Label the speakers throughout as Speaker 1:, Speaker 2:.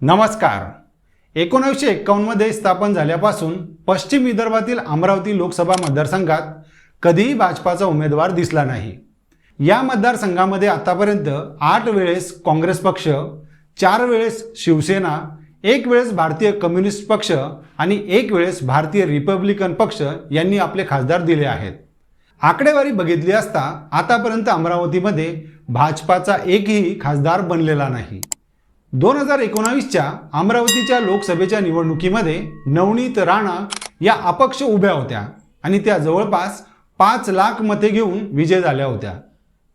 Speaker 1: नमस्कार. एकोणीसशे एक्कावन्नमध्ये स्थापन झाल्यापासून पश्चिम विदर्भातील अमरावती लोकसभा मतदारसंघात कधीही भाजपाचा उमेदवार दिसला नाही. या मतदारसंघामध्ये आतापर्यंत आठ वेळेस काँग्रेस पक्ष चार वेळेस शिवसेना एक वेळेस भारतीय कम्युनिस्ट पक्ष आणि एक वेळेस भारतीय रिपब्लिकन पक्ष यांनी आपले खासदार दिले आहेत. आकडेवारी बघितली असता आतापर्यंत अमरावतीमध्ये भाजपाचा एकही खासदार बनलेला नाही. दोन हजार एकोणावीसच्या अमरावतीच्या लोकसभेच्या निवडणुकीमध्ये नवनीत राणा या अपक्ष उभ्या होत्या आणि त्या जवळपास पाच लाख मते घेऊन विजय झाल्या होत्या.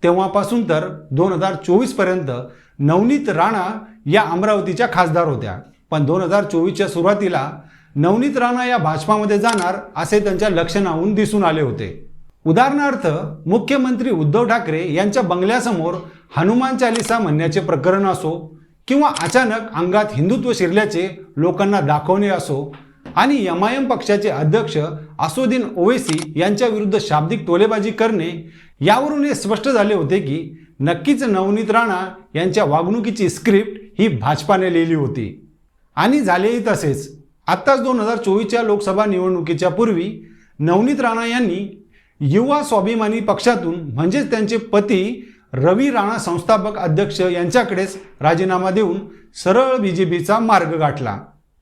Speaker 1: तेव्हापासून तर दोन हजार चोवीसपर्यंत नवनीत राणा या अमरावतीच्या खासदार होत्या. पण दोन हजार चोवीसच्या सुरुवातीला नवनीत राणा या भाजपामध्ये जाणार असे त्यांच्या लक्षणाहून दिसून आले होते. उदाहरणार्थ मुख्यमंत्री उद्धव ठाकरे यांच्या बंगल्यासमोर हनुमान चालिसा म्हणण्याचे प्रकरण असो किंवा अचानक अंगात हिंदुत्व शिरल्याचे लोकांना दाखवणे असो आणि यमायम आय एम पक्षाचे अध्यक्ष असोदीन ओवेसी यांच्या विरुद्ध शाब्दिक टोलेबाजी करणे यावरून हे स्पष्ट झाले होते की नक्कीच नवनीत राणा यांच्या वागणुकीची स्क्रिप्ट ही भाजपाने लिहिली होती. आणि झालेही तसेच. आत्ताच दोन हजार चोवीसच्या लोकसभा निवडणुकीच्या पूर्वी नवनीत राणा यांनी युवा स्वाभिमानी पक्षातून म्हणजेच त्यांचे पती रवी राणा संस्थापक अध्यक्ष यांच्याकडेच राजीनामा देऊन सरळ बी जे पीचा मार्ग गाठला.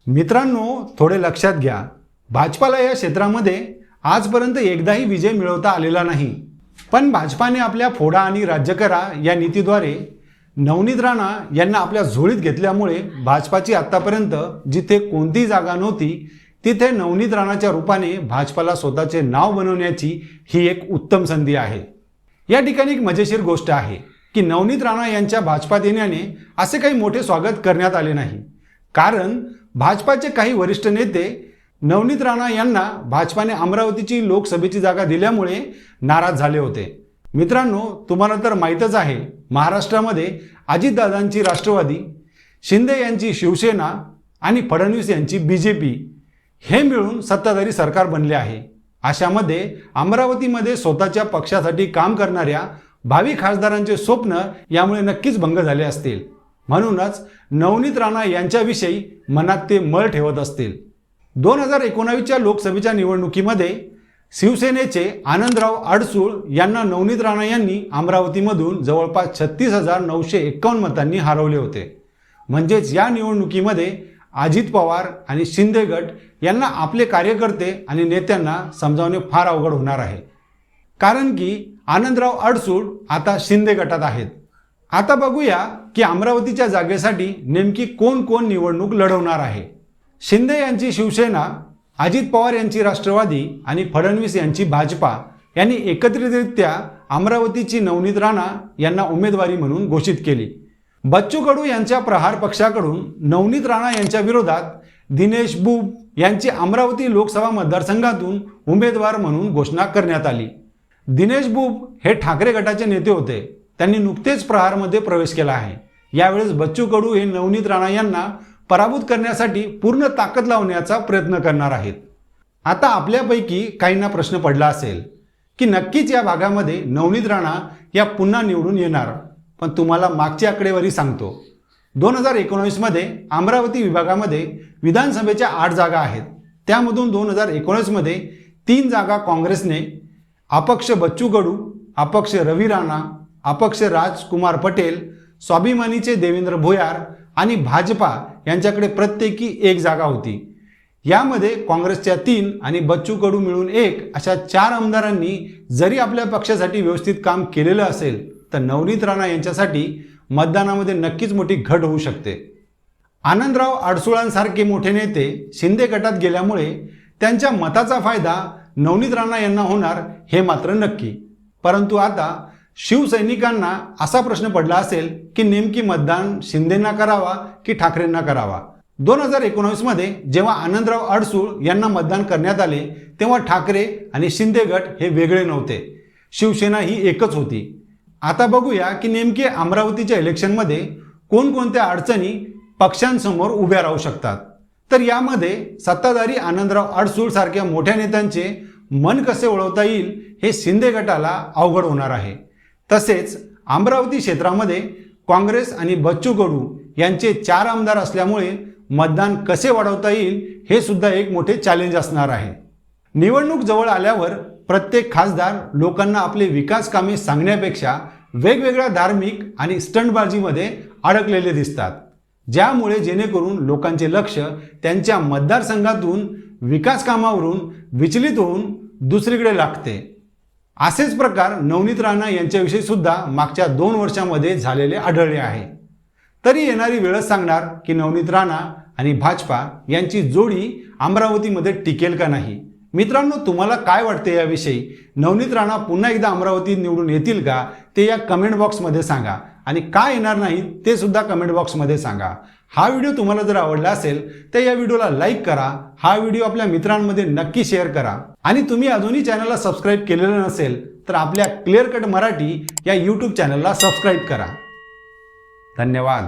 Speaker 1: मित्रांनो थोडे लक्षात घ्या. भाजपाला या क्षेत्रामध्ये आजपर्यंत एकदाही विजय मिळवता आलेला नाही. पण भाजपाने आपल्या फोडा आणि राज्य करा या नीतीद्वारे नवनीत राणा यांना आपल्या झोळीत घेतल्यामुळे भाजपाची आत्तापर्यंत जिथे कोणतीही जागा नव्हती तिथे नवनीत राणाच्या रूपाने भाजपाला स्वतःचे नाव बनवण्याची ही एक उत्तम संधी आहे. या ठिकाणी एक मजेशीर गोष्ट आहे की नवनीत राणा यांच्या भाजपात येण्याने असे काही मोठे स्वागत करण्यात आले नाही. कारण भाजपाचे काही वरिष्ठ नेते नवनीत राणा यांना भाजपाने अमरावतीची लोकसभेची जागा दिल्यामुळे नाराज झाले होते. मित्रांनो तुम्हाला तर माहीतच आहे महाराष्ट्रामध्ये अजितदादांची राष्ट्रवादी शिंदे यांची शिवसेना आणि फडणवीस यांची बी जे पी हे मिळून सत्ताधारी सरकार बनले आहे. अशामध्ये अमरावतीमध्ये स्वतःच्या पक्षासाठी काम करणाऱ्या भावी खासदारांचे स्वप्न यामुळे नक्कीच भंग झाले असतील. म्हणूनच नवनीत राणा यांच्याविषयी मनात ते मळ ठेवत असतील. दोन हजार एकोणावीसच्या लोकसभेच्या निवडणुकीमध्ये शिवसेनेचे आनंदराव अडसूळ यांना नवनीत राणा यांनी अमरावतीमधून जवळपास छत्तीस हजार नऊशे एक्कावन्न मतांनी हरवले होते. म्हणजेच या निवडणुकीमध्ये अजित पवार आणि शिंदे गट यांना आपले कार्यकर्ते आणि नेत्यांना समजावणे फार अवघड होणार आहे. कारण की आनंदराव अडसूळ आता शिंदे गटात आहेत. आता बघूया की अमरावतीच्या जागेसाठी नेमकी कोण कोण निवडणूक लढवणार आहे. शिंदे यांची शिवसेना अजित पवार यांची राष्ट्रवादी आणि फडणवीस यांची भाजपा यांनी एकत्रितरित्या अमरावतीची नवनीत राणा यांना उमेदवारी म्हणून घोषित केली. बच्चू कडू यांच्या प्रहार पक्षाकडून नवनीत राणा यांच्या विरोधात दिनेश बुब यांची अमरावती लोकसभा मतदारसंघातून उमेदवार म्हणून घोषणा करण्यात आली. दिनेश बुब हे ठाकरे गटाचे नेते होते. त्यांनी नुकतेच प्रहारमध्ये प्रवेश केला आहे. यावेळेस बच्चू कडू हे नवनीत राणा यांना पराभूत करण्यासाठी पूर्ण ताकद लावण्याचा प्रयत्न करणार आहेत. आता आपल्यापैकी काहींना प्रश्न पडला असेल की नक्कीच या भागामध्ये नवनीत राणा या पुन्हा निवडून येणार? पण तुम्हाला मागची आकडेवारी सांगतो. दोन हजार एकोणावीसमध्ये अमरावती विभागामध्ये विधानसभेच्या आठ जागा आहेत. त्यामधून दोन हजार एकोणीसमध्ये तीन जागा काँग्रेसने अपक्ष बच्चू गडू अपक्ष रवी राणा अपक्ष राजकुमार पटेल स्वाभिमानीचे देवेंद्र भोयार आणि भाजपा यांच्याकडे प्रत्येकी एक जागा होती. यामध्ये काँग्रेसच्या तीन आणि बच्चू कडू मिळून एक अशा चार आमदारांनी जरी आपल्या पक्षासाठी व्यवस्थित काम केलेलं असेल तर नवनीत राणा यांच्यासाठी मतदानामध्ये नक्कीच मोठी घट होऊ शकते. आनंदराव अडसुळांसारखे मोठे नेते शिंदे गटात गेल्यामुळे त्यांच्या मताचा फायदा नवनीत राणा यांना होणार हे मात्र नक्की. परंतु आता शिवसैनिकांना असा प्रश्न पडला असेल की नेमकी मतदान शिंदेंना करावा की ठाकरेंना करावा? दोन हजार एकोणावीसमध्ये जेव्हा आनंदराव अडसूळ यांना मतदान करण्यात आले तेव्हा ठाकरे आणि शिंदे गट हे वेगळे नव्हते. शिवसेना ही एकच होती. आता बघूया की नेमके अमरावतीच्या इलेक्शनमध्ये कोणकोणत्या अडचणी पक्षांसमोर उभ्या राहू शकतात. तर यामध्ये सत्ताधारी आनंदराव अडसूळ सारख्या मोठ्या नेत्यांचे मन कसे वळवता येईल हे शिंदे गटाला अवघड होणार आहे. तसेच अमरावती क्षेत्रामध्ये काँग्रेस आणि बच्चू कडू यांचे चार आमदार असल्यामुळे मतदान कसे वाढवता येईल हे सुद्धा एक मोठे चॅलेंज असणार आहे. निवडणूक जवळ आल्यावर प्रत्येक खासदार लोकांना आपले विकास कामे सांगण्यापेक्षा वेगवेगळ्या धार्मिक आणि स्टंटबाजीमध्ये अडकलेले दिसतात. ज्यामुळे जेणेकरून लोकांचे लक्ष त्यांच्या मतदारसंघातून विकास कामावरून विचलित होऊन दुसरीकडे लागते. असेच प्रकार नवनीत राणा यांच्याविषयी सुद्धा मागच्या दोन वर्षामध्ये झालेले आढळले आहे. तरी येणारी वेळच सांगणार की नवनीत राणा आणि भाजपा यांची जोडी अमरावतीमध्ये टिकेल का नाही? मित्रांनो तुम्हाला काय वाटते याविषयी? नवनीत राणा पुन्हा एकदा अमरावतीत निवडून येतील का? ते या कमेंट बॉक्समध्ये सांगा. आणि का येणार नाही ते सुद्धा कमेंट बॉक्समध्ये सांगा. हा व्हिडिओ तुम्हाला जर आवडला असेल तर या व्हिडिओला लाईक करा. हा व्हिडिओ आपल्या मित्रांमध्ये नक्की शेअर करा. आणि तुम्ही अजूनही चॅनलला सबस्क्राईब केलेलं नसेल तर आपल्या क्लिअर कट मराठी या यूट्यूब चॅनलला सबस्क्राईब करा. धन्यवाद.